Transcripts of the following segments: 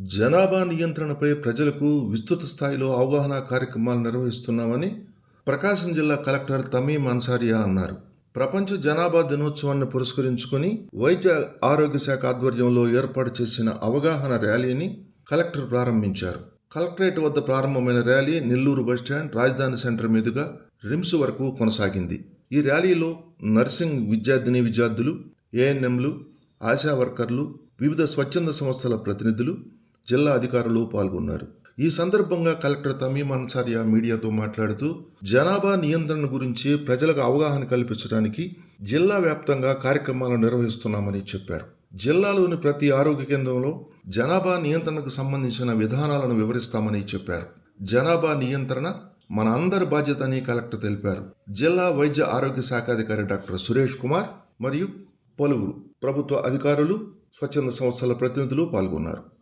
జనాభా నియంత్రణపై ప్రజలకు విస్తృత స్థాయిలో అవగాహన కార్యక్రమాలు నిర్వహిస్తున్నామని ప్రకాశం జిల్లా కలెక్టర్ తమీం అన్సారియా అన్నారు. ప్రపంచ జనాభా దినోత్సవాన్ని పురస్కరించుకొని వైద్య ఆరోగ్య శాఖ ఆధ్వర్యంలో ఏర్పాటు చేసిన అవగాహన ర్యాలీని కలెక్టర్ ప్రారంభించారు. కలెక్టరేట్ వద్ద ప్రారంభమైన ర్యాలీ నెల్లూరు బస్టాండ్ రాజధాని సెంటర్ మీదుగా రిమ్స్ వరకు కొనసాగింది. ఈ ర్యాలీలో నర్సింగ్ విద్యార్థిని విద్యార్థులు ఏఎన్ఎంలు ఆశా వర్కర్లు వివిధ స్వచ్ఛంద సంస్థల ప్రతినిధులు జిల్లా అధికారులు పాల్గొన్నారు. ఈ సందర్భంగా కలెక్టర్ తమీం అన్సారియా మీడియాతో మాట్లాడుతూ జనాభా నియంత్రణ గురించి ప్రజలకు అవగాహన కల్పించడానికి జిల్లా వ్యాప్తంగా కార్యక్రమాలు నిర్వహిస్తున్నామని చెప్పారు. జిల్లాలోని ప్రతి ఆరోగ్య కేంద్రంలో జనాభా నియంత్రణకు సంబంధించిన విధానాలను వివరిస్తామని చెప్పారు. జనాభా నియంత్రణ మన అందరి బాధ్యత అని కలెక్టర్ తెలిపారు. జిల్లా వైద్య ఆరోగ్య శాఖాధికారి డాక్టర్ సురేష్ కుమార్ మరియు పలువురు ప్రభుత్వ అధికారులు స్వచ్ఛంద సంస్థల ప్రతినిధులు పాల్గొన్నారు.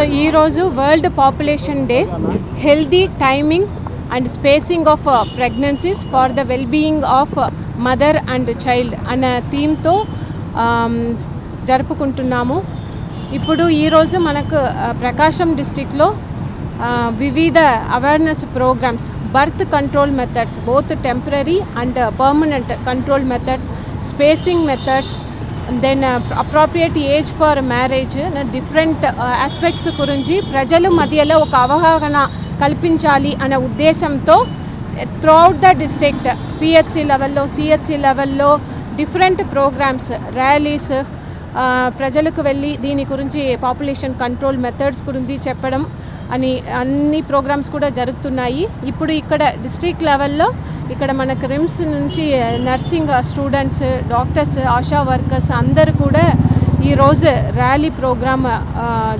సో ఈరోజు world population day healthy timing and spacing of pregnancies for the well being of mother and child అనే థీమ్తో జరుపుకుంటున్నాము. ఇప్పుడు ఈరోజు మనకు ప్రకాశం డిస్టిక్లో వివిధ awareness programmes birth control methods both temporary and permanent control methods spacing methods then appropriate age for marriage different aspects గురించి ప్రజల మధ్యలో ఒక అవగాహన కల్పించాలి అనే ఉద్దేశంతో త్రూఅవుట్ ద డిస్ట్రిక్ట్ పిహెచ్సి లెవెల్లో సిహెచ్సి లెవెల్లో డిఫరెంట్ ప్రోగ్రామ్స్ ర్యాలీస్ ప్రజలకు వెళ్ళి దీని గురించి పాపులేషన్ కంట్రోల్ మెథడ్స్ గురించి చెప్పడం అని అన్ని ప్రోగ్రామ్స్ కూడా జరుగుతున్నాయి. ఇప్పుడు ఇక్కడ డిస్ట్రిక్ట్ లెవెల్లో ఇక్కడ మనకు రిమ్స్ నుంచి nursing students doctors ASHA workers అందరూ కూడా ఈరోజు ర్యాలీ ప్రోగ్రామ్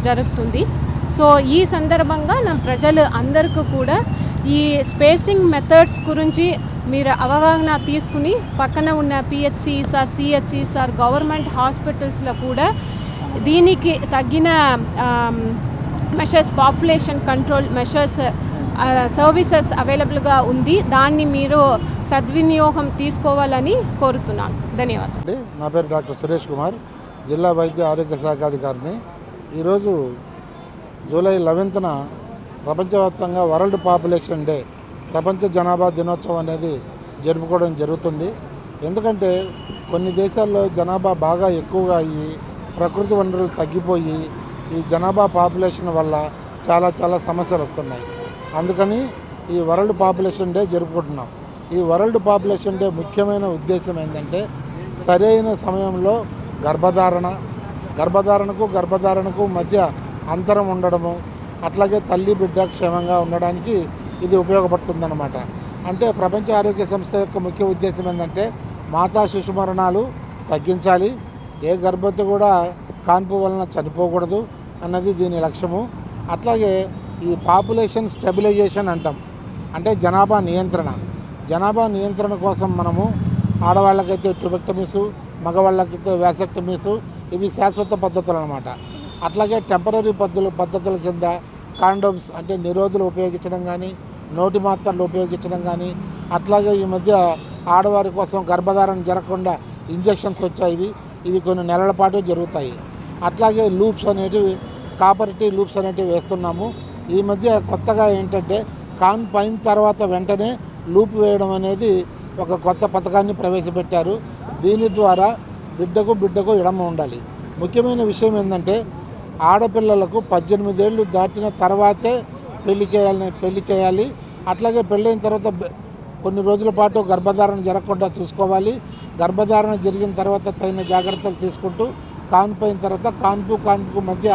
జరుగుతుంది. సో ఈ సందర్భంగా నా ప్రజలు అందరికీ కూడా ఈ స్పేసింగ్ మెథడ్స్ గురించి మీరు అవగాహన తీసుకుని పక్కన ఉన్న పిహెచ్సిస్ ఆర్ సిహెచ్సిస్ ఆర్ గవర్నమెంట్ హాస్పిటల్స్లో కూడా దీనికి తగిన measures population control measures services అవైలబుల్గా ఉంది. దాన్ని మీరు సద్వినియోగం తీసుకోవాలని కోరుతున్నాను. ధన్యవాదాలు. నా పేరు డాక్టర్ సురేష్ కుమార్ జిల్లా వైద్య ఆరోగ్య శాఖ అధికారిని. ఈరోజు జూలై లెవెన్త్న ప్రపంచవ్యాప్తంగా వరల్డ్ పాపులేషన్ డే ప్రపంచ జనాభా దినోత్సవం అనేది జరుపుకోవడం జరుగుతుంది. ఎందుకంటే కొన్ని దేశాల్లో జనాభా బాగా ఎక్కువగా అయ్యి ప్రకృతి వనరులు తగ్గిపోయి ఈ జనాభా పాపులేషన్ వల్ల చాలా చాలా సమస్యలు వస్తున్నాయి. అందుకని ఈ వరల్డ్ పాపులేషన్ డే జరుపుకుంటున్నాం. ఈ వరల్డ్ పాపులేషన్ డే ముఖ్యమైన ఉద్దేశం ఏంటంటే సరైన సమయంలో గర్భధారణ గర్భధారణకు గర్భధారణకు మధ్య అంతరం ఉండడము అట్లాగే తల్లి బిడ్డ క్షేమంగా ఉండడానికి ఇది ఉపయోగపడుతుందన్నమాట. అంటే ప్రపంచ ఆరోగ్య సంస్థ యొక్క ముఖ్య ఉద్దేశం ఏంటంటే మాతా శిశు మరణాలు తగ్గించాలి. ఏ గర్భవతి కూడా కాన్పు వలన చనిపోకూడదు అన్నది దీని లక్ష్యము. అట్లాగే ఈ పాపులేషన్ స్టెబిలైజేషన్ అంటాం. అంటే జనాభా నియంత్రణ. జనాభా నియంత్రణ కోసం మనము ఆడవాళ్ళకైతే ట్యూబెక్టమీసు మగవాళ్ళకైతే వ్యాసెక్టమీసు ఇవి శాశ్వత పద్ధతులు అనమాట అట్లాగే టెంపరీ పద్ధతులు పద్ధతుల కింద కాండోమ్స్ అంటే నిరోధులు ఉపయోగించడం కానీ నోటి మాత్రలు ఉపయోగించడం కానీ అట్లాగే ఈ మధ్య ఆడవారి కోసం గర్భధారణ జరగకుండా ఇంజెక్షన్స్ వచ్చాయి ఇవి. ఇవి కొన్ని నెలల పాటు జరుగుతాయి. అట్లాగే లూప్స్ అనేటివి కాపరిటీ లూప్స్ అనేటివి వేస్తున్నాము. ఈ మధ్య కొత్తగా ఏంటంటే కాన్ పైన తర్వాత వెంటనే లూప్ వేయడం అనేది ఒక కొత్త పథకాన్ని ప్రవేశపెట్టారు. దీని ద్వారా బిడ్డకు బిడ్డకు ఎడమ ఉండాలి. ముఖ్యమైన విషయం ఏంటంటే ఆడపిల్లలకు పద్దెనిమిదేళ్ళు దాటిన తర్వాతే పెళ్ళి చేయాలని పెళ్ళి చేయాలి. అట్లాగే పెళ్ళైన తర్వాత కొన్ని రోజుల పాటు గర్భధారణ జరగకుండా చూసుకోవాలి. గర్భధారణ జరిగిన తర్వాత తగిన జాగ్రత్తలు తీసుకుంటూ కాన్పు అయిన తర్వాత కాన్పు కాన్పుకు మధ్య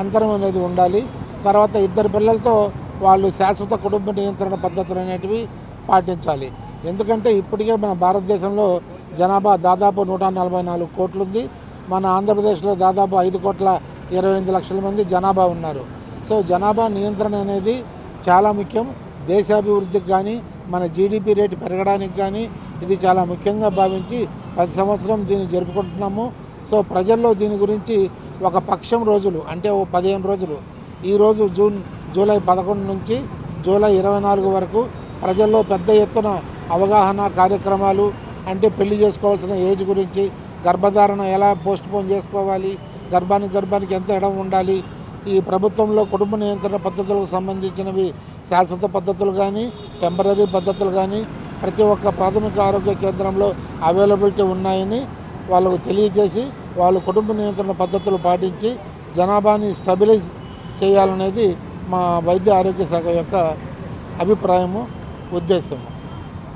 అంతరం అనేది ఉండాలి. తర్వాత ఇద్దరు పిల్లలతో వాళ్ళు శాశ్వత కుటుంబ నియంత్రణ పద్ధతులు అనేటివి పాటించాలి. ఎందుకంటే ఇప్పటికే మన భారతదేశంలో జనాభా దాదాపు నూట నలభై నాలుగు కోట్లు ఉంది మన ఆంధ్రప్రదేశ్లో దాదాపు ఐదు కోట్ల ఇరవై ఎనిమిది లక్షల మంది జనాభా ఉన్నారు. సో జనాభా నియంత్రణ అనేది చాలా ముఖ్యం. దేశాభివృద్ధికి కానీ మన జీడిపి రేటు పెరగడానికి కానీ ఇది చాలా ముఖ్యంగా భావించి ప్రతి సంవత్సరం దీన్ని జరుపుకుంటున్నాము. సో ప్రజల్లో దీని గురించి ఒక పక్షం రోజులు అంటే ఓ పదిహేను రోజులు ఈరోజు జూన్ జూలై పదకొండు నుంచి జూలై ఇరవై నాలుగు వరకు ప్రజల్లో పెద్ద ఎత్తున అవగాహన కార్యక్రమాలు అంటే పెళ్ళి చేసుకోవాల్సిన ఏజ్ గురించి గర్భధారణ ఎలా పోస్ట్ పోన్ చేసుకోవాలి గర్భానికి గర్భానికి ఎంత ఎడం ఉండాలి ఈ ప్రభుత్వంలో కుటుంబ నియంత్రణ పద్ధతులకు సంబంధించినవి శాశ్వత పద్ధతులు కానీ టెంపరీ పద్ధతులు కానీ ప్రతి ఒక్క ప్రాథమిక ఆరోగ్య కేంద్రంలో అవైలబిలిటీ ఉన్నాయని వాళ్ళకు తెలియజేసి వాళ్ళు కుటుంబ నియంత్రణ పద్ధతులు పాటించి జనాభాని స్టెబిలైజ్ చేయాలనేది మా వైద్య ఆరోగ్య శాఖ యొక్క అభిప్రాయము ఉద్దేశము.